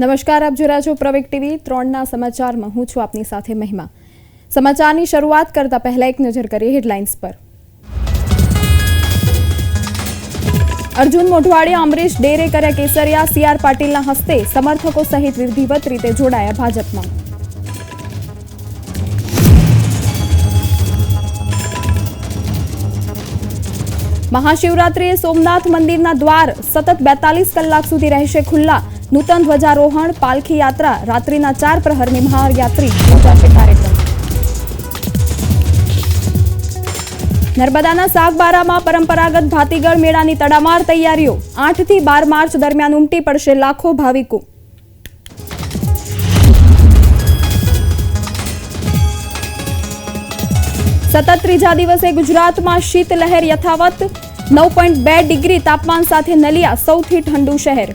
નમસ્કાર, આપ જોરા છો પ્રવેક ટીવી. ત્રણના સમાચારમાં હું છું આપની સાથે મહિમા. સમાચારની શરૂઆત કરતા પહેલા એક નજર કરીએ હેડલાઇન્સ પર. અર્જુન મોઢવાડિયા અમરીશ ડેરે કર્યા કેસરિયા. સીઆર પાટીલના હસ્તે સમર્થકો સહિત વિધિવત રીતે જોડાયા ભાજપમાં. મહાશિવરાત્રિએ સોમનાથ મંદિરના દ્વાર સતત બેતાલીસ કલાક સુધી રહેશે ખુલ્લા. નૂતન ધ્વજારોહણ, પાલખી યાત્રા, રાત્રિના ચાર પ્રહરની મહાયાત્રી યોજાશે કાર્યક્રમ. નર્મદાના સાગબારામાં પરંપરાગત ભાતીગળ મેળાની તડામાર તૈયારીઓ. આઠથી બાર માર્ચ દરમિયાન ઉમટી પડશે લાખો ભાવિકો. સતત ત્રીજા દિવસે ગુજરાતમાં શીતલહેર યથાવત. નવ પોઈન્ટ બે ડિગ્રી તાપમાન સાથે નલિયા સૌથી ઠંડુ શહેર.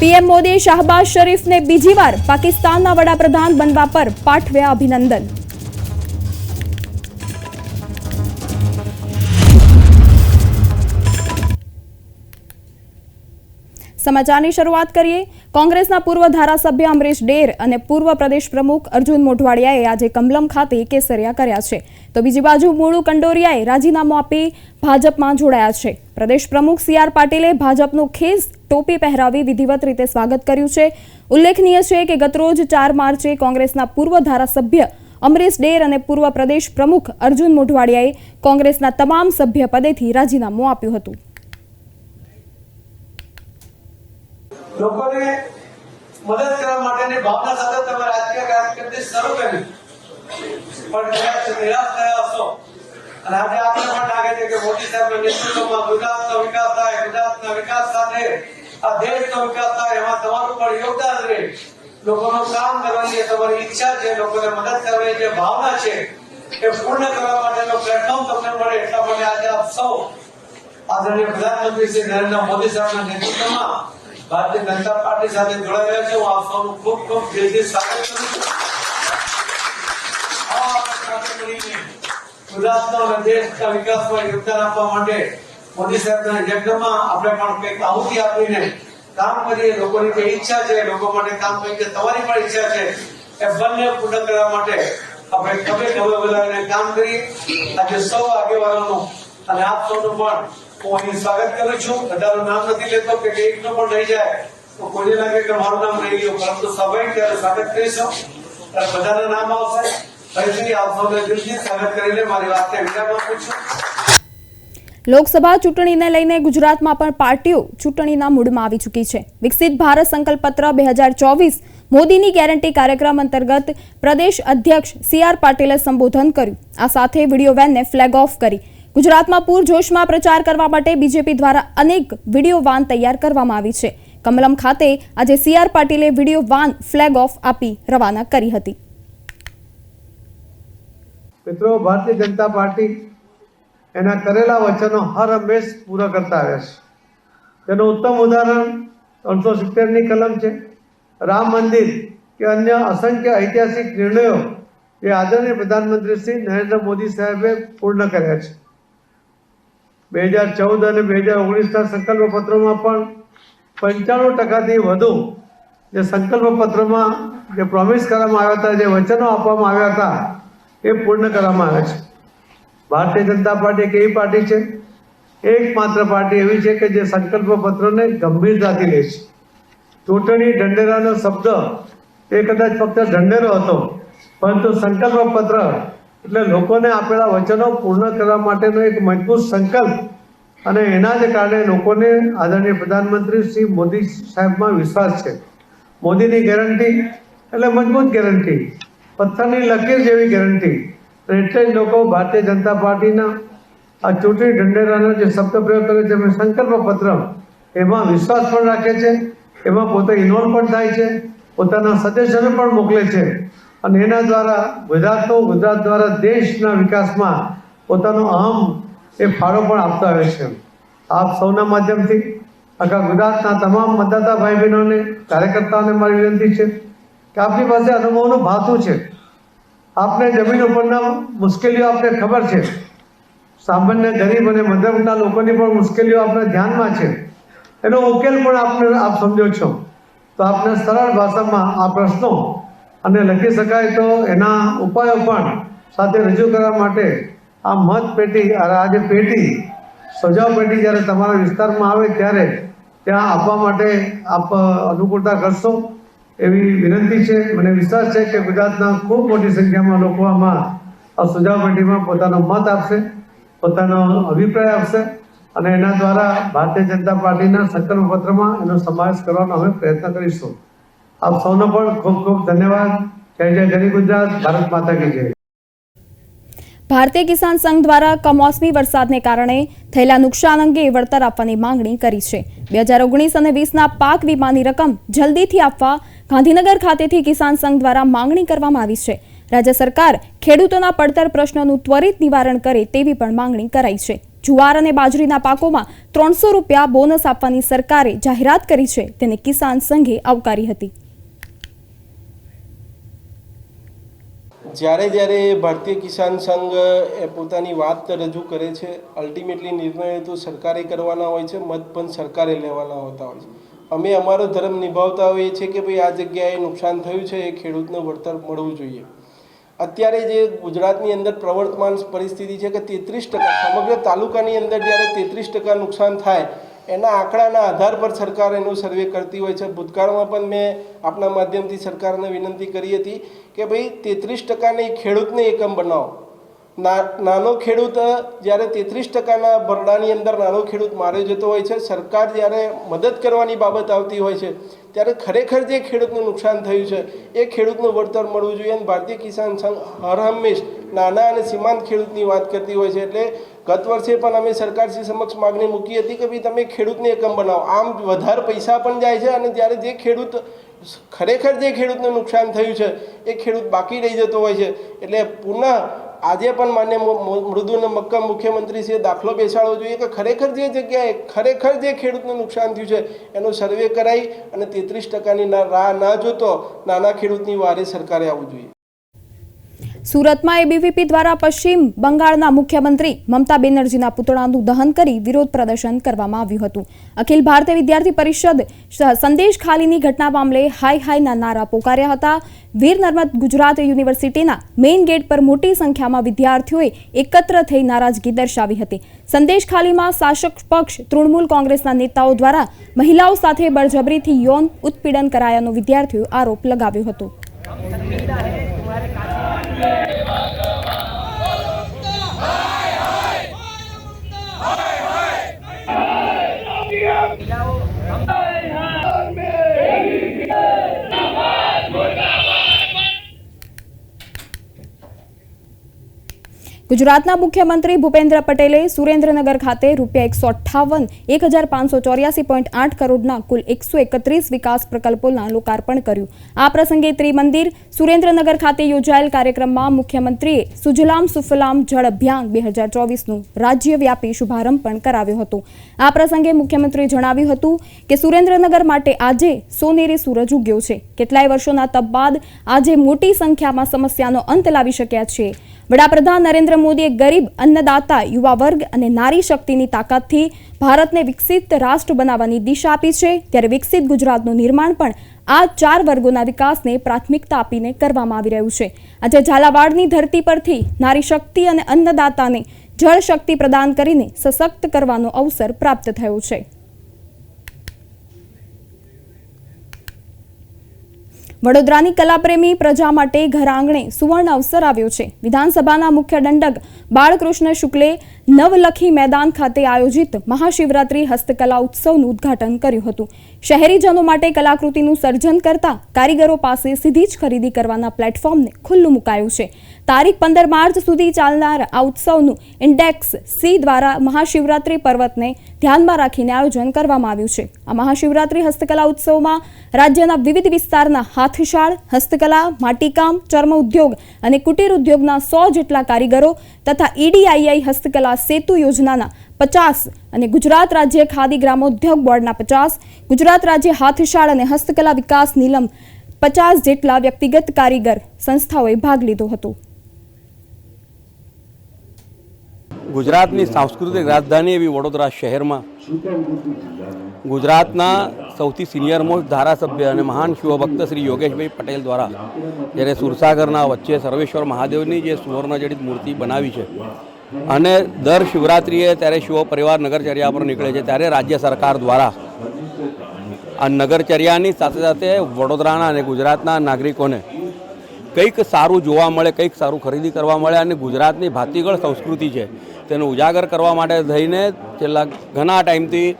પીએમ મોદીએ શાહબાઝ શરીફને બીજી વાર પાકિસ્તાનના વડાપ્રધાન બનવા પર પાઠવ્યા અભિનંદન. સમાચારની શરૂઆત કરીએ. કોંગ્રેસના પૂર્વ ધારાસભ્ય અમરીશ ડેર અને પૂર્વ પ્રદેશ પ્રમુખ અર્જુન મોઢવાડિયાએ આજે કમલમ ખાતે કેસરિયા કર્યા છે. તો બીજી બાજુ મૂળુ કંડોરિયાએ રાજીનામું આપી ભાજપમાં જોડાયા છે. પ્રદેશ પ્રમુખ સી આર પાટીલે ભાજપનું ખેસ ટોપી પહેરાવી વિધિવત રીતે સ્વાગત કર્યું છે. ઉલ્લેખનીય છે કે ગતરોજ ચાર માર્ચે કોંગ્રેસના પૂર્વ ધારાસભ્ય અમરીશ ડેર અને પૂર્વ પ્રદેશ પ્રમુખ અર્જુન મોઢવાડિયાએ કોંગ્રેસના તમામ સભ્ય પદેથી રાજીનામું આપ્યું હતું. લોકોને મદદ કરવા માટેની ભાવના સાથે તમે રાજકીય કારકિર્દી શરૂ કરી. પણ નિરાશ થયા હશો, અને આજે આપણે પણ લાગે છે કે મોદી સાહેબના નેતૃત્વમાં ગુજરાતનો વિકાસ થાય, ગુજરાતના વિકાસ સાથે આ વિકાસ થાય એમાં તમારું પણ યોગદાન રહે. લોકોનું કામ કરવાની તમારી ઈચ્છા છે, લોકોને મદદ કરવાની જે ભાવના છે, એ પૂર્ણ કરવા માટેનો પ્લેટફોર્મ તમને મળે એટલા માટે આજે આપ સૌ આદરણીય પ્રધાનમંત્રી શ્રી નરેન્દ્ર મોદી સાહેબના નેતૃત્વમાં ભારતીય જનતા પાર્ટી સાથે જોડાયેલા છે. હું આપ સૌનું ખૂબ ખૂબ દિલથી સ્વાગત કરું છું. ગુજરાતનો અને દેશના વિકાસમાં યોગદાન આપવા માટે મોદી સાહેબના આપણે પણ કંઈક આહુતિ આપીને કામ કરીએ, લોકોની જે ઈચ્છા છે, લોકો માટે કામ કરીએ તમારી પણ ઈચ્છા છે, એ બંને પૂર્ણ કરવા માટે આપણે ખભે ખભે બોલાવીને કામ કરીએ. આજે સૌ આગેવાનોનું અને આપ સૌનું પણ હું અહીં સ્વાગત કરું છું. બધાનું નામ નથી લેતો કે એકનો પણ રહી જાય, તો કોઈને લાગે કે મારું નામ રહી ગયું, પરંતુ સ્વાભાવિક ત્યારે સ્વાગત કરીશું. બધાના નામ આવશે. ફરીથી આપ સૌને દિલથી સ્વાગત કરીને મારી વાતને વિરામ આપું છું. લોકસભા ચૂંટણીને લઈને ગુજરાતમાં પણ પાર્ટીઓ ચૂંટણીના મૂડમાં આવી ચૂકી છે. વિકસિત ભારત સંકલ્પપત્ર બે હજાર ચોવીસ મોદીની ગેરંટી કાર્યક્રમ અંતર્ગત પ્રદેશ અધ્યક્ષ સી આર પાટીલે સંબોધન કર્યું. આ સાથે વીડિયો વેનને ફ્લેગ ઓફ કરી. ગુજરાતમાં પૂરજોશમાં પ્રચાર કરવા માટે બીજેપી દ્વારા અનેક વીડિયો વાન તૈયાર કરવામાં આવી છે. કમલમ ખાતે આજે સી આર પાટીલે વીડિયો વાન ફ્લેગ ઓફ આપી રવાના કરી હતી. મિત્રો, ભારતીય જનતા પાર્ટી એના કરેલા વચનો હર હંમેશ પૂરા કરતા આવ્યા છે. તેનું ઉત્તમ ઉદાહરણ ત્રણસો સિત્તેરની કલમ છે. રામ મંદિર કે અન્ય અસંખ્ય ઐતિહાસિક નિર્ણયો એ આદરણીય પ્રધાનમંત્રી શ્રી નરેન્દ્ર મોદી સાહેબે પૂર્ણ કર્યા છે. બે હજાર ચૌદ અને બે હજાર ઓગણીસના સંકલ્પ પત્રોમાં પણ પંચાણું ટકાથી વધુ જે સંકલ્પ પત્રમાં જે પ્રોમિસ કરવામાં આવ્યા હતા, જે વચનો આપવામાં આવ્યા હતા, એ પૂર્ણ કરવામાં આવ્યા છે. ભારતીય જનતા પાર્ટી એક એવી પાર્ટી છે, એકમાત્ર પાર્ટી એવી છે કે જે સંકલ્પ પત્રને ગંભીરતાથી લે છે. ચૂંટણી ઢંઢેરાનો શબ્દ એ કદાચ ફક્ત ઢંઢેરો હતો, પરંતુ સંકલ્પ પત્ર એટલે લોકોને આપેલા વચનો પૂર્ણ કરવા માટેનો એક મજબૂત સંકલ્પ અને એના જ કારણે લોકોને આદરણીય પ્રધાનમંત્રી શ્રી મોદી સાહેબમાં વિશ્વાસ છે. મોદીની ગેરંટી એટલે મજબૂત ગેરંટી, પથ્થરની લકીર જેવી ગેરંટી. એટલે જ લોકો ભારતીય જનતા પાર્ટીના આ ચૂંટણી ઢંઢેરાનો જે શબ્દ પ્રયોગ કરે છે એમાં સંકલ્પ પત્ર એમાં વિશ્વાસ પણ રાખે છે, એમાં પોતે ઇન્વોલ્વ પણ થાય છે, પોતાના સજેશનો પણ મોકલે છે અને એના દ્વારા ગુજરાતનો ગુજરાત દ્વારા દેશના વિકાસમાં પોતાનો અહમ એ ફાળો પણ આપતો આવે છે. આપ સૌના માધ્યમથી આખા ગુજરાતના તમામ મતદાતા ભાઈ બહેનોને કાર્યકર્તાઓને મારી વિનંતી છે કે આપની પાસે અનુભવનું ભાથું છે. આપને જમીન ઉપરના મુશ્કેલીઓ આપને ખબર છે. સામાન્ય ગરીબ અને મધ્યમના લોકોની પણ મુશ્કેલીઓ આપણે ધ્યાનમાં છે. એનો ઉકેલ પણ આપને આપ સમજો છો. તો આપને સરળ ભાષામાં આ પ્રશ્નો અને લખી શકાય તો એના ઉપાયો પણ સાથે રજૂ કરવા માટે આ મત પેટી, આ જે પેટી, સજાવ પેટી જ્યારે તમારા વિસ્તારમાં આવે ત્યારે ત્યાં આપવા માટે આપ અનુકૂળતા કરશો. એવી વિનંતી છે, મને વિશ્વાસ છે કે ગુજરાતના ખૂબ મોટી સંખ્યામાં લોકો આમાં આ સુજાવટીમાં પોતાનો મત આપશે, પોતાનો અભિપ્રાય આપશે અને એના દ્વારા ભારતીય જનતા પાર્ટીના સંકલ્પ એનો સમાવેશ કરવાનો અમે પ્રયત્ન કરીશું. આપ સૌનો પણ ખૂબ ખૂબ ધન્યવાદ. જય જય જય ગુજરાત, ભારત માતા કી જય. ભારતીય કિસાન સંઘ દ્વારા કમોસમી વરસાદને કારણે થયેલા નુકસાન અંગે વળતર આપવાની માંગણી કરી છે. બે હજાર ઓગણીસ અને વીસના પાક વીમાની રકમ જલ્દીથી આપવા ગાંધીનગર ખાતેથી કિસાન સંઘ દ્વારા માંગણી કરવામાં આવી છે. રાજ્ય સરકાર ખેડૂતોના પડતર પ્રશ્નોનું ત્વરિત નિવારણ કરે તેવી પણ માંગણી કરાઈ છે. જુવાર અને બાજરીના પાકોમાં ત્રણસો રૂપિયા બોનસ આપવાની સરકારે જાહેરાત કરી છે. તેને કિસાન સંઘે આવકારી હતી. જ્યારે જ્યારે ભારતીય કિસાન સંઘ એ પોતાની વાત રજૂ કરે છે અલ્ટિમેટલી નિર્ણય તો સરકારે કરવાના હોય છે, મત પણ સરકારે લેવાના હોતા હોય છે. અમે અમારો ધર્મ નિભાવતા હોઈએ છીએ કે ભાઈ આ જગ્યાએ નુકસાન થયું છે, એ ખેડૂતને વળતર મળવું જોઈએ. અત્યારે જે ગુજરાતની અંદર પ્રવર્તમાન પરિસ્થિતિ છે કે તેત્રીસ ટકા, સમગ્ર તાલુકાની અંદર જ્યારે તેત્રીસ ટકા નુકસાન થાય એના આંકડાના આધાર પર સરકાર એનું સર્વે કરતી હોય છે. ભૂતકાળમાં પણ મેં આપણા માધ્યમથી સરકારને વિનંતી કરી હતી કે ભાઈ તેત્રીસ ટકાની ખેડૂતને એકમ બનાવો. નાનો ખેડૂત જ્યારે તેત્રીસ ટકાના ભરડાની અંદર નાનો ખેડૂત માર્યો જતો હોય છે, સરકાર જ્યારે મદદ કરવાની બાબત આવતી હોય છે, ત્યારે ખરેખર જે ખેડૂતનું નુકસાન થયું છે, એ ખેડૂતનું વળતર મળવું જોઈએ. અને ભારતીય કિસાન સંઘ હર હંમેશ નાના અને સીમાંત ખેડૂતની વાત કરતી હોય છે. એટલે ગત વર્ષે પણ અમે સરકારશ્રી સમક્ષ માગણી મૂકી હતી કે ભાઈ તમે ખેડૂતને એકમ બનાવો. આમ વધારે પૈસા પણ જાય છે અને જ્યારે જે ખેડૂત ખરેખર જે ખેડૂતને નુકસાન થયું છે, એ ખેડૂત બાકી રહી જતો હોય છે. એટલે પુનઃ આજે પણ માન્ય મૃદુ અને મક્કમ મુખ્યમંત્રીશ્રીએ દાખલો બેસાડવો જોઈએ કે ખરેખર જે જગ્યાએ ખરેખર જે ખેડૂતને નુકસાન થયું છે, એનો સર્વે કરાવી અને તેત્રીસ ટકાની રાહ ના જોતો નાના ખેડૂતની વારે સરકારે આવવું જોઈએ. સુરતમાં એબીવીપી દ્વારા પશ્ચિમ બંગાળના મુખ્યમંત્રી મમતા બેનર્જીના પુતળાનું દહન કરી વિરોધ પ્રદર્શન કરવામાં આવ્યું હતું. અખિલ ભારતીય વિદ્યાર્થી પરિષદ સંદેશ ખાલીની ઘટના મામલે હાઈ હાઈના નારા પોકાર્યા હતા. વીર નર્મદ ગુજરાત યુનિવર્સિટીના મેઇન ગેટ પર મોટી સંખ્યામાં વિદ્યાર્થીઓએ એકત્ર થઈ નારાજગી દર્શાવી હતી. સંદેશ ખાલીમાં શાસક પક્ષ, તૃણમૂલ કોંગ્રેસના નેતાઓ દ્વારા મહિલાઓ સાથે બળજબરીથી યૌન ઉત્પીડન કરાયાનો વિદ્યાર્થીઓએ આરોપ લગાવ્યો હતો. Hey! ગુજરાતના મુખ્યમંત્રી ભૂપેન્દ્ર પટેલે સુરેન્દ્રનગર ખાતે રૂપિયા એકસો અઠ્ઠાવન એક હજાર પાંચસો ચોર્યાસી પોઈન્ટ આઠ કરોડના કુલ એકસો એકત્રીસ વિકાસ પ્રકલ્પોના લોકાર્પણ કર્યું. આ પ્રસંગે ત્રિમંદિર સુરેન્દ્રનગર ખાતે યોજાયેલ કાર્યક્રમમાં મુખ્યમંત્રીએ સુજલામ સુફલામ જળ અભિયાન બે હજાર ચોવીસનું રાજ્યવ્યાપી શુભારંભ પણ કરાવ્યો હતો. આ પ્રસંગે મુખ્યમંત્રીએ જણાવ્યું હતું કે સુરેન્દ્રનગર માટે આજે સોનેરી સૂરજ ઉગ્યો છે. કેટલાય વર્ષોના તપ બાદ આજે મોટી સંખ્યામાં સમસ્યાનો અંત લાવી શક્યા છીએ વડાપ્રધાન નરેન્દ્ર મોદીએ ગરીબ અન્નદાતા યુવા વર્ગ અને નારી શક્તિની તાકાતથી ભારતને વિકસિત રાષ્ટ્ર બનાવવાની દિશા આપી છે. ત્યારે વિકસિત ગુજરાતનું નિર્માણ પણ આ ચાર વર્ગોના વિકાસને પ્રાથમિકતા આપીને કરવામાં આવી રહ્યું છે. આજે ઝાલાવાડની ધરતી પરથી નારી શક્તિ અને અન્નદાતાને જળ શક્તિ પ્રદાન કરીને સશક્ત કરવાનો અવસર પ્રાપ્ત થયો છે. વડોદરાની કલાપ્રેમી પ્રજા માટે ઘર આંગણે સુવર્ણ અવસર આવ્યો છે. વિધાનસભાના મુખ્ય દંડક બાળકૃષ્ણ શુક્લે નવલખી મેદાન ખાતે આયોજિત મહાશિવરાત્રી હસ્તકલા ઉત્સવનું ઉદ્ઘાટન કર્યું હતું. શહેરીજનો માટે કલાકૃતિનું સર્જન કરતા કારીગરો પાસે સીધી જ ખરીદી કરવાના પ્લેટફોર્મને ખુલ્લું મુકાયું છે. તારીખ પંદર માર્ચ સુધી ચાલનાર આ ઉત્સવનું ઇન્ડેક્સ સી દ્વારા મહાશિવરાત્રી પર્વતને ધ્યાનમાં રાખીને આયોજન કરવામાં આવ્યું છે. આ મહાશિવરાત્રી હસ્તકલા ઉત્સવમાં રાજ્યના વિવિધ વિસ્તારના હાથશાળ, હસ્તકલા, માટીકામ, ચર્મ ઉદ્યોગ અને કુટીર ઉદ્યોગના સો જેટલા કારીગરો તથા ઈડીઆઈઆઈ હસ્તકલા સેતુ યોજનાના પચાસ અને ગુજરાત રાજ્ય ખાદી ગ્રામોદ્યોગ બોર્ડના પચાસ, ગુજરાત રાજ્ય હાથશાળ અને હસ્તકલા વિકાસ નિલમ પચાસ જેટલા વ્યક્તિગત કારીગર સંસ્થાઓએ ભાગ લીધો હતો. ગુજરાતની સાંસ્કૃતિક રાજધાની એવી વડોદરા શહેરમાં ગુજરાતના સૌથી સિનિયર મોસ્ટ ધારાસભ્ય અને મહાન શિવભક્ત શ્રી યોગેશભાઈ પટેલ દ્વારા જ્યારે સુરસાગરના વચ્ચે સર્વેશ્વર મહાદેવની જે સુવર્ણજડિત મૂર્તિ બનાવી છે અને દર શિવરાત્રિએ ત્યારે શિવ પરિવાર નગરચર્યા પર નીકળે છે ત્યારે રાજ્ય સરકાર દ્વારા આ નગરચર્યાની સાથે સાથે વડોદરાના અને ગુજરાતના નાગરિકોને કંઈક સારું જોવા મળે, કંઈક સારું ખરીદી કરવા મળે અને ગુજરાતની ભાતીગળ સંસ્કૃતિ છે તેને ઉજાગર કરવા માટે થઈને છેલ્લા ઘણા ટાઈમથી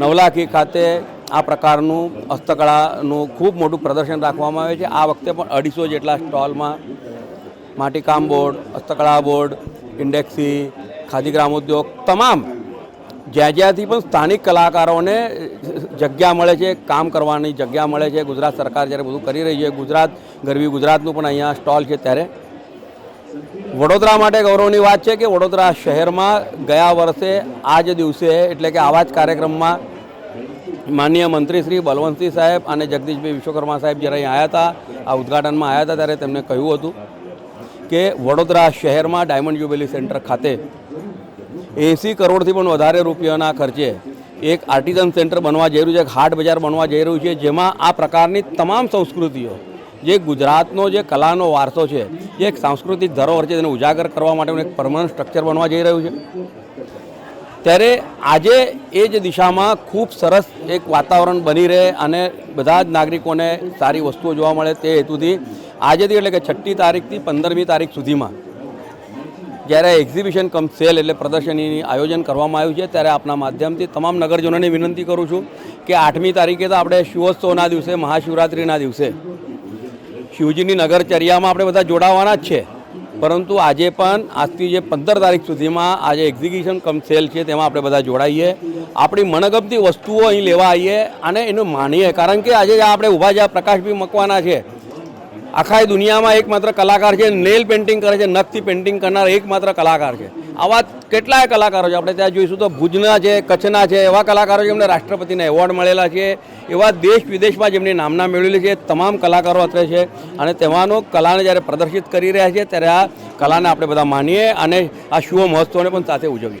નવલાખી ખાતે આ પ્રકારનું હસ્તકળાનું ખૂબ મોટું પ્રદર્શન રાખવામાં આવે છે. આ વખતે પણ અઢીસો જેટલા સ્ટોલમાં માટીકામ બોર્ડ, હસ્તકળા બોર્ડ ઇન્ડેક્સી ખાદી ગ્રામોદ્યોગ તમામ જ્યાં જ્યાંથી પણ સ્થાનિક કલાકારોને જગ્યા મળે છે, કામ કરવાની જગ્યા મળે છે, ગુજરાત સરકાર જ્યારે બધું કરી રહી છે, ગુજરાત, ગરવી ગુજરાતનું પણ અહીંયા સ્ટોલ છે ત્યારે. વડોદરા માટે ગૌરવની વાત છે કે વડોદરા શહેરમાં ગયા વર્ષે આ જ દિવસે, એટલે કે આવા જ કાર્યક્રમમાં માનનીય મંત્રી શ્રી બલવંતસિંહ સાહેબ અને જગદીશભાઈ વિશ્વકર્મા સાહેબ જ્યારે અહીં આવ્યા હતા, આ ઉદ્ઘાટનમાં આવ્યા હતા ત્યારે તેમણે કહ્યું હતું. કે વડોદરા શહેરમાં ડાયમંડ જ્યુબિલી સેન્ટર ખાતે એંસી કરોડથી પણ વધારે રૂપિયાના ખર્ચે એક આર્ટિઝન સેન્ટર બનવા જઈ રહ્યું છે, એક હાટ બજાર બનવા જઈ રહ્યું છે, જેમાં આ પ્રકારની તમામ સંસ્કૃતિઓ, જે ગુજરાતનો જે કલાનો વારસો છે, જે એક સાંસ્કૃતિક ધરોહર છે તેને ઉજાગર કરવા માટેનું એક પરમનન્ટ સ્ટ્રક્ચર બનવા જઈ રહ્યું છે. ત્યારે આજે એ જ દિશામાં ખૂબ સરસ એક વાતાવરણ બની રહે અને બધા જ નાગરિકોને સારી વસ્તુઓ જોવા મળે તે હેતુથી આજેથી એટલે કે છઠ્ઠી તારીખથી પંદરમી તારીખ સુધીમાં જ્યારે એક્ઝિબિશન કમ સેલ એટલે પ્રદર્શનીની આયોજન કરવામાં આવ્યું છે, ત્યારે આપના માધ્યમથી તમામ નગરજનોને વિનંતી કરું છું કે આઠમી તારીખે તો આપણે શિવોત્સવના દિવસે, મહાશિવરાત્રિના દિવસે શિવજીની નગરચર્યામાં આપણે બધા જોડાવાના જ છે. પરંતુ આજે પણ આજથી જે પંદર તારીખ સુધીમાં આજે એક્ઝિક્યુશન કમ સેલ છે, તેમાં આપણે બધા જોડાઈએ. આપણી મનગમતી વસ્તુઓ અહીં લેવા આવીએ અને એનું માનીએ. કારણ કે આજે આપણે ઊભા જ્યાં પ્રકાશભી મકવાના છે, આખા દુનિયામાં એકમાત્ર કલાકાર છે નેલ પેઇન્ટિંગ કરે છે, નખથી પેઇન્ટિંગ કરનાર એકમાત્ર કલાકાર છે. આવા કેટલાય કલાકારો છે. આપણે ત્યાં જોઈશું તો ભુજના છે, કચ્છના છે, એવા કલાકારો જેમને રાષ્ટ્રપતિના એવોર્ડ મળેલા છે. એવા દેશ વિદેશમાં જેમની નામના મેળવેલી છે. તમામ કલાકારો અત્રે છે અને તેમાંનો કલાને જ્યારે પ્રદર્શિત કરી રહ્યા છે ત્યારે આ કલાને આપણે બધા માનીએ અને આ શુભ મહોત્સવને પણ સાથે ઉજવીએ.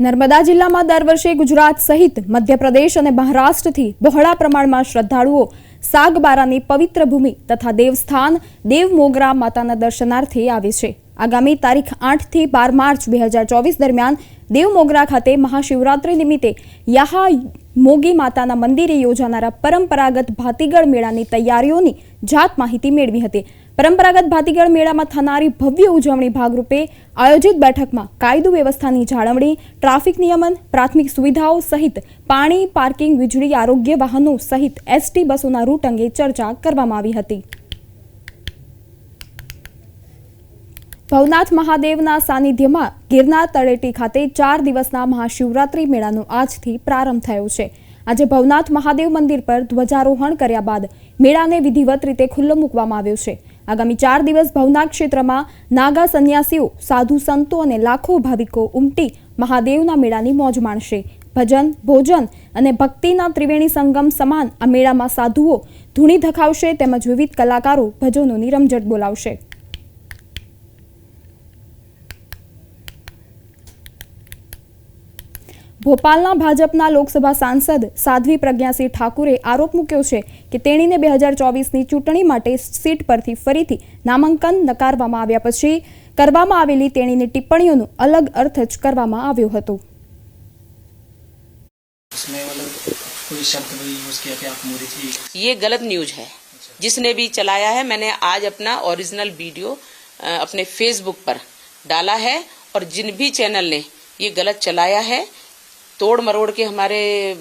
નર્મદા જિલ્લામાં દર વર્ષે ગુજરાત સહિત મધ્યપ્રદેશ અને મહારાષ્ટ્રથી બહોળા પ્રમાણમાં શ્રદ્ધાળુઓ સાગબારાની પવિત્ર ભૂમિ તથા દેવસ્થાન દેવ મોગરા માતાના દર્શનાર્થે આવે છે. આગામી તારીખ આઠથી બાર માર્ચ બે હજાર ચોવીસ દરમિયાન દેવ મોગરા ખાતે મહાશિવરાત્રી નિમિત્તે યાહા મોગી માતાના મંદિરે યોજાનારા પરંપરાગત ભાતીગળ મેળાની તૈયારીઓની જાત માહિતી મેળવી હતી. પરંપરાગત ભાતીગળ મેળામાં થનારી ભવ્ય ઉજવણી ભાગરૂપે આયોજિત બેઠકમાં કાયદો વ્યવસ્થાની જાળવણી, ટ્રાફિક નિયમન, પ્રાથમિક સુવિધાઓ સહિત પાણી, પાર્કિંગ, વીજળી, આરોગ્ય વાહનો સહિત એસટી બસોના રૂટ અંગે ચર્ચા કરવામાં આવી હતી. ભવનાથ મહાદેવના સાનિધ્યમાં ગિરનાર તળેટી ખાતે ચાર દિવસના મહાશિવરાત્રિ મેળાનો આજથી પ્રારંભ થયો છે. આજે ભવનાથ મહાદેવ મંદિર પર ધ્વજારોહણ કર્યા બાદ મેળાને વિધિવત રીતે ખુલ્લો મૂકવામાં આવ્યો છે. આગામી ચાર દિવસ ભવનાથ ક્ષેત્રમાં નાગા સંન્યાસીઓ, સાધુ સંતો અને લાખો ભાવિકો ઉમટી મહાદેવના મેળાની મોજ માણશે. ભજન, ભોજન અને ભક્તિના ત્રિવેણી સંગમ સમાન આ મેળામાં સાધુઓ ધૂણી ધખાવશે તેમજ વિવિધ કલાકારો ભજનોની રમઝટ બોલાવશે. ભોપાલના ભાજપના લોકસભા સાંસદ સાધ્વી પ્રજ્ઞાસિંહ ઠાકુરે આરોપ મૂક્યો છે કે તેણીને બે હજાર ચોવીસની ચૂંટણી માટે સીટ પરથી ફરીથી નામાંકન નકારવામાં આવ્યા પછી કરવામાં આવેલી તેણીની ટિપ્પણીઓનો અલગ અર્થ જ કરવામાં આવ્યો હતો उसमें मतलब कोई शब्द भी यूज किया कि आप मोदी थी ये गलत न्यूज है जिसने भी चलाया है मैंने आज अपना ओरिजिनल वीडियो अ, अपने फेसबुक पर डाला है और जिन भी चैनल ने ये गलत चलाया है तोड़ मरोड़ के हमारे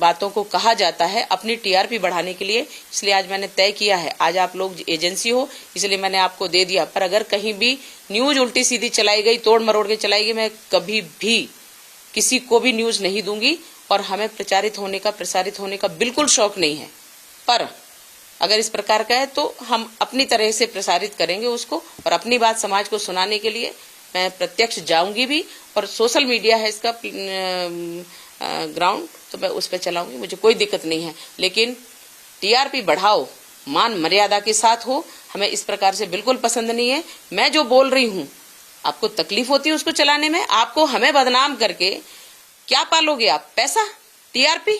बातों को कहा जाता है अपनी टीआरपी बढ़ाने के लिए। इसलिए आज मैंने तय किया है। आज आप लोग एजेंसी हो, इसलिए मैंने आपको दे दिया। पर अगर कहीं भी न्यूज़ उल्टी सीधी चलाई गई, तोड़ मरोड़ के चलाई गई, मैं कभी भी किसी को भी न्यूज़ नहीं दूँगी और हमें प्रचारित होने का, प्रसारित होने का बिल्कुल शौक नहीं है। पर अगर इस प्रकार का है तो हम अपनी तरह से प्रसारित करेंगे उसको और अपनी बात समाज को सुनाने के लिए मैं प्रत्यक्ष जाऊंगी भी और सोशल मीडिया है इसका ग्राउंड तो मैं उस पर चलाऊंगी मुझे कोई दिक्कत नहीं है लेकिन टीआरपी बढ़ाओ मान मर्यादा के साथ हो हमें इस प्रकार से बिल्कुल पसंद नहीं है मैं जो बोल रही हूँ आपको तकलीफ होती है उसको चलाने में आपको हमें बदनाम करके क्या पालोगे आप पैसा टीआरपी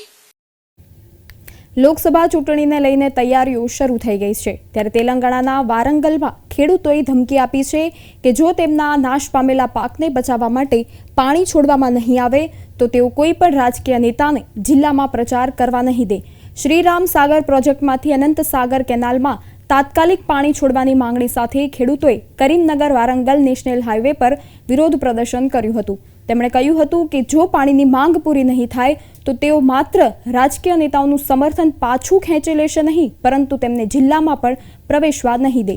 લોકસભા ચૂંટણીને લઈને તૈયારીઓ શરૂ થઈ ગઈ છે ત્યારે તેલંગાણાના વારંગલમાં ખેડૂતોએ ધમકી આપી છે કે જો તેમના નાશ પામેલા પાકને બચાવવા માટે પાણી છોડવામાં નહીં આવે, તો તેઓ કોઈ પણ રાજકીય નેતાને જિલ્લામાં પ્રચાર કરવા નહીં દે. શ્રીરામ સાગર પ્રોજેક્ટમાંથી અનંત સાગર કેનાલમાં તાત્કાલિક પાણી છોડવાની માંગણી સાથે ખેડૂતોએ કરીમનગર વારંગલ નેશનલ હાઈવે પર વિરોધ પ્રદર્શન કર્યું હતું. તેમણે કહ્યું હતું કે જો પાણીની માંગ પૂરી નહીં થાય, તો તેઓ માત્ર રાજકીય નેતાઓનું સમર્થન પાછું ખેંચી લેશે નહીં, પરંતુ તેમને જિલ્લામાં પણ પ્રવેશવા નહીં દે.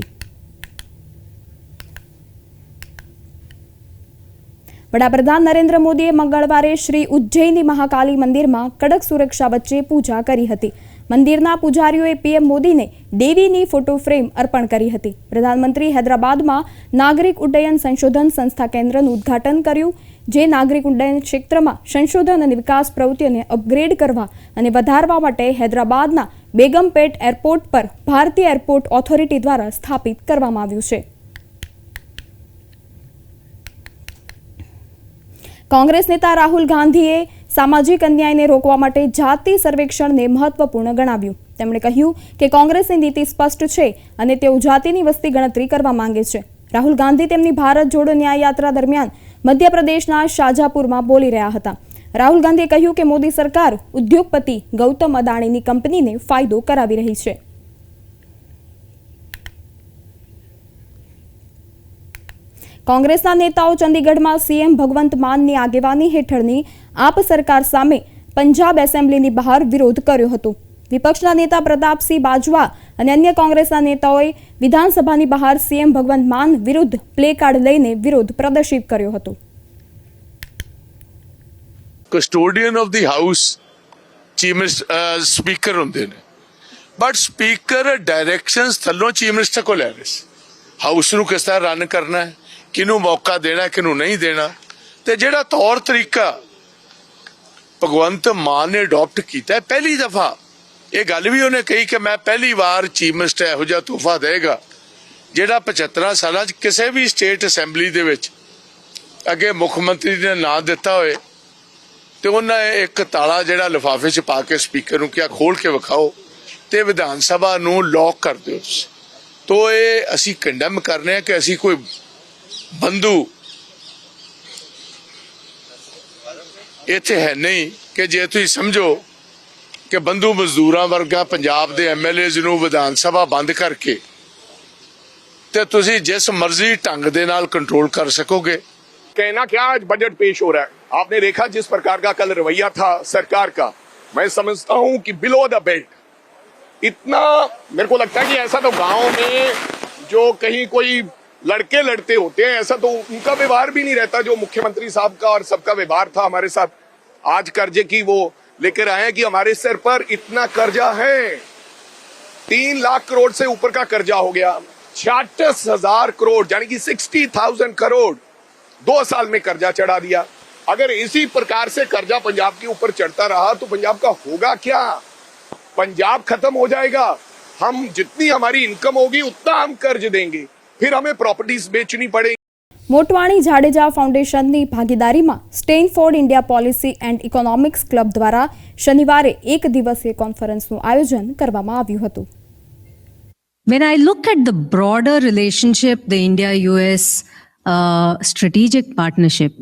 વડાપ્રધાન નરેન્દ્ર મોદીએ મંગળવારે શ્રી ઉજ્જૈની મહાકાલી મંદિરમાં કડક સુરક્ષા વચ્ચે પૂજા કરી હતી. મંદિરના પૂજારીઓએ પીએમ મોદીને દેવીની ફોટો ફ્રેમ અર્પણ કરી હતી. પ્રધાનમંત્રી હૈદરાબાદમાં નાગરિક ઉડ્ડયન સંશોધન સંસ્થા કેન્દ્રનું ઉદ્ઘાટન કર્યું, જે નાગરિક ઉડ્ડયન ક્ષેત્રમાં સંશોધન અને વિકાસ પ્રવૃત્તિઓને અપગ્રેડ કરવા અને વધારવા માટે હૈદરાબાદના બેગમપેટ એરપોર્ટ પર ભારતીય એરપોર્ટ ઓથોરિટી દ્વારા સ્થાપિત કરવામાં આવ્યું છે. કોંગ્રેસ નેતા રાહુલ ગાંધીએ સામાજિક અન્યાયને રોકવા માટે જાતિ સર્વેક્ષણને મહત્વપૂર્ણ ગણાવ્યું. તેમણે કહ્યું કે કોંગ્રેસની નીતિ સ્પષ્ટ છે અને તેઓ જાતિની વસ્તી ગણતરી કરવા માંગે છે. રાહુલ ગાંધી તેમની ભારત જોડો ન્યાય યાત્રા દરમિયાન મધ્યપ્રદેશના શાજાપુરમાં બોલી રહ્યા હતા. રાહુલ ગાંધીએ કહ્યું કે મોદી સરકાર ઉદ્યોગપતિ ગૌતમ અદાણીની કંપનીને ફાયદો કરાવી રહી છે. કોંગ્રેસના નેતાઓ ચંદીગઢમાં સીએમ ભગવંત માનની આગેવાની હેઠળની આપ સરકાર સામે પંજાબ એસેમ્બલીની બહાર વિરોધ કર્યો હતો વિપક્ષના નેતા પ્રતાપસિંહ બાજવા અને અન્ય કોંગ્રેસના નેતાઓએ વિધાનસભાની બહાર સીએમ ભગવંત માન વિરુદ્ધ પ્લે કાર્ડ લઈને વિરોધ પ્રદર્શિત કર્યો હતો custodian of the house chief speaker ਹੁੰਦੇ ਨੇ ਬਟ ਸਪੀਕਰ ਡਾਇਰੈਕਸ਼ਨਸ ਥੱਲੋਂ ਚੀਫ ਮਿਨਿਸਟਰ ਕੋਲ ਲੈ ਰਹੇ ਸੀ ਹਾਊਸ ਨੂੰ ਕਿਸ ਤਰ੍ਹਾਂ ਰਨ ਕਰਨਾ ਹੈ ਕਿਨੂੰ ਮੌਕਾ ਦੇਣਾ ਕਿਨੂੰ ਨਹੀਂ ਦੇਣਾ। ਤੇ ਜਿਹੜਾ ਤੌਰ ਤਰੀਕਾ ਭਗਵੰਤ ਮਾਨ ਨੇ ਅਡਾਪਟ ਕੀਤਾ ਪਹਿਲੀ ਦਫਾ ਇਹ ਗੱਲ ਵੀ ਉਹਨੇ ਕਹੀ ਕਿ ਮੈਂ ਪਹਿਲੀ ਵਾਰ ਚੀਫ ਮਿਨਿਸਟਰ ਇਹੋ ਜਿਹਾ ਤੋਹਫਾ ਦੇਗਾ, ਜਿਹੜਾ 75 ਸਾਲਾਂ 'ਚ ਕਿਸੇ ਵੀ ਸਟੇਟ ਅਸੈਂਬਲੀ ਦੇ ਵਿੱਚ ਅੱਗੇ ਮੁੱਖ ਮੰਤਰੀ ਨੇ ਨਾਂ ਦਿੱਤਾ ਹੋਏ ਤੇ ਉਹਨਾਂ ਨੇ ਇੱਕ ਤਾਲਾ ਜਿਹੜਾ ਲਿਫਾਫੇ 'ਚ ਪਾ ਕੇ ਸਪੀਕਰ ਨੂੰ ਕਿਹਾ ਖੋਲ ਕੇ ਵਿਖਾਓ ਤੇ ਵਿਧਾਨ ਸਭਾ ਨੂੰ ਲੌਕ ਕਰ ਦਿਓ ਤੋ ਇਹ ਅਸੀਂ ਕੰਡਮ ਕਰਨੇ ਆ ਕਿ ਅਸੀਂ ਕੋਈ ਬੰਦੂ ਇੱਥੇ ਹੈ ਨਹੀਂ ਕਿ ਜੇ ਤੁਸੀਂ ਸਮਝੋ ਕਿ ਬੰਦੂ ਮਜ਼ਦੂਰਾਂ ਵਰਗਾ ਪੰਜਾਬ ਦੇ ਐਮਐਲਏਜ਼ ਨੂੰ ਵਿਧਾਨ ਸਭਾ ਬੰਦ ਕਰਕੇ ਤੇ ਤੁਸੀਂ ਜਿਸ ਮਰਜ਼ੀ ਢੰਗ ਦੇ ਨਾਲ ਕੰਟਰੋਲ ਕਰ ਸਕੋਗੇ कहना क्या आज बजट पेश हो रहा है आपने देखा जिस प्रकार का कल रवैया था सरकार का मैं समझता हूं कि बिलो द बेल्ट इतना मेरे को लगता है कि ऐसा तो गांव में जो कहीं कोई लड़के लड़ते होते हैं, ऐसा तो उनका व्यवहार भी नहीं रहता जो मुख्यमंत्री साहब का और सबका व्यवहार था हमारे साथ। आज कर्जे की वो लेकर आए कि हमारे सिर पर इतना कर्जा है। तीन लाख करोड़ से ऊपर का कर्जा हो गया। छियालीस हज़ार करोड़, यानी कि सिक्सटी थाउज़ेंड करोड़ दो साल में कर्जा चढ़ा दिया। अगर इसी प्रकार से कर्जा पंजाब के ऊपर चढ़ता रहा तो पंजाब का होगा क्या? पंजाब खत्म हो जाएगा। हम जितनी हमारी इनकम होगी, उतना हम कर्ज देंगे। फिर हमें प्रॉपर्टीज बेचनी पड़ेगी મોટવાણી જાડેજા ફાઉન્ડેશનની ભાગીદારીમાં Stanford India policy and economics club દ્વારા શનિવારે એક દિવસીય કોન્ફરન્સનું આયોજન કરવામાં આવ્યું હતું When I look at the broader relationship, the India US uh, strategic partnership,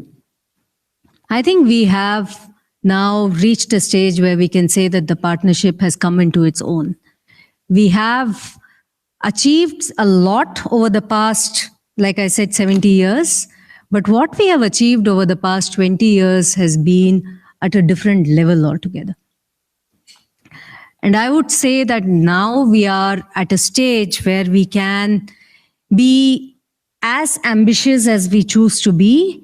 I think we have now reached a stage where we can say that the partnership has come into its own. We have achieved a lot over the past, like I said, 70 years. But what we have achieved over the past 20 years has been at a different level altogether. And I would say that now we are at a stage where we can be as ambitious as we choose to be.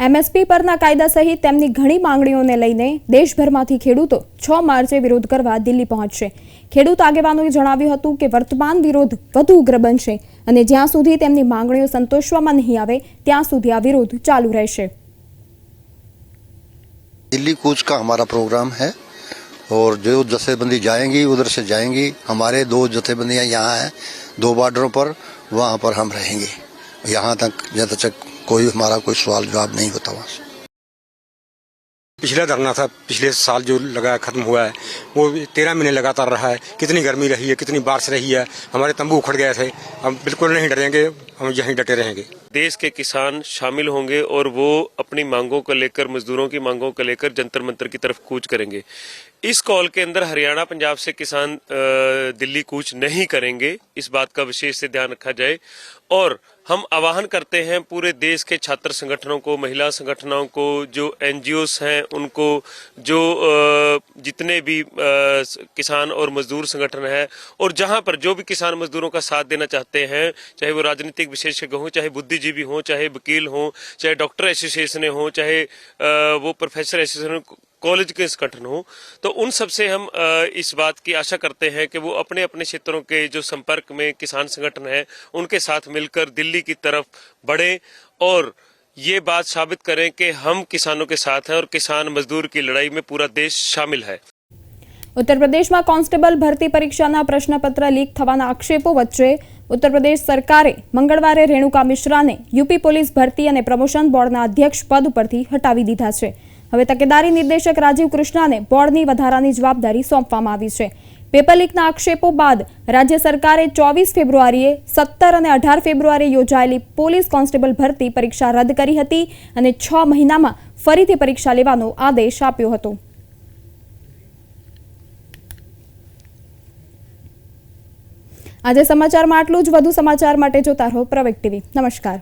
MSP પરના કાયદા સહિત તેમની ઘણી માંગણીઓને લઈને દેશભરમાંથી ખેડૂતો છ માર્ચે વિરોધ કરવા દિલ્હી પહોંચશે ખેડૂત આગેવાનોએ જણાવ્યું હતું કે વર્તમાન વિરોધ વધુ ઉગ્ર બનશે અને જ્યાં સુધી તેમની માંગણીઓ સંતોષવામાં નહીં આવે ત્યાં સુધી આ વિરોધ ચાલુ રહેશે दिल्ली कूच का हमारा प्रोग्राम है और जो जथेबंदी जाएंगी उधर से जाएंगी हमारे दो जथेबंदियां यहाँ हैं दो बॉर्डरों पर वहाँ पर हम रहेंगे यहाँ तक जब तक कोई हमारा कोई सवाल जवाब नहीं होता वहाँ से। पिछला धरना था पिछले साल जो लगा खत्म हुआ है वो तेरह महीने लगातार रहा है। कितनी गर्मी रही है कितनी बारिश रही है हमारे तंबू उखड़ गए थे। हम बिल्कुल नहीं डरेंगे हम यहीं डटे रहेंगे। देश के किसान शामिल होंगे और वो अपनी मांगों को लेकर मजदूरों की मांगों को लेकर जंतर मंतर की तरफ़ कूच करेंगे। इस कॉल के अंदर हरियाणा पंजाब से किसान दिल्ली कूच नहीं करेंगे। इस बात का विशेष से ध्यान रखा जाए। और हम आवाहन करते हैं पूरे देश के छात्र संगठनों को, महिला संगठनों को, जो एनजीओस हैं, उनको, जो जितने भी किसान और मजदूर संगठन है, और जहाँ पर जो भी किसान मजदूरों का साथ देना चाहते हैं, चाहे वो राजनीतिक विशेषज्ञ हों, चाहे बुद्धिजीवी हों, चाहे वकील हों, चाहे डॉक्टर एसोसिएशन हों, चाहे वो प्रोफेसर एसोसिएशन कॉलेज के संगठन हो तो उन सब से हम अ, इस बात की आशा करते हैं कि वो अपने अपने क्षेत्रों के जो संपर्क में किसान संगठन है उनके साथ मिलकर दिल्ली की तरफ बढ़े और ये बात साबित करें कि हम किसानों के साथ हैं और किसान मजदूर की लड़ाई में पूरा देश शामिल है ઉત્તર પ્રદેશમાં કોન્સ્ટેબલ ભરતી પરીક્ષાના પ્રશ્નપત્ર લીક થવાના આક્ષેપો વચ્ચે ઉત્તર પ્રદેશ સરકારે મંગળવારે રેણુકા મિશ્રાને યુપી પોલીસ ભરતી અને પ્રમોશન બોર્ડના અધ્યક્ષ પદ ઉપરથી હટાવી દીધા છે હવે તકેદારી નિર્દેશક રાજીવ કૃષ્ણાને બોર્ડની વધારાની જવાબદારી સોંપવામાં આવી છે. પેપર લીકના આક્ષેપો બાદ રાજ્ય સરકારે ચોવીસ ફેબ્રુઆરીએ સત્તર અને અઢાર ફેબ્રુઆરીએ યોજાયેલી પોલીસ કોન્સ્ટેબલ ભરતી પરીક્ષા રદ કરી હતી અને છ મહિનામાં ફરીથી પરીક્ષા લેવાનો આદેશ આપ્યો હતો. આજે સમાચારમાં આટલું જ. વધુ સમાચાર માટે જોતા રહો પ્રવેક ટીવી. નમસ્કાર.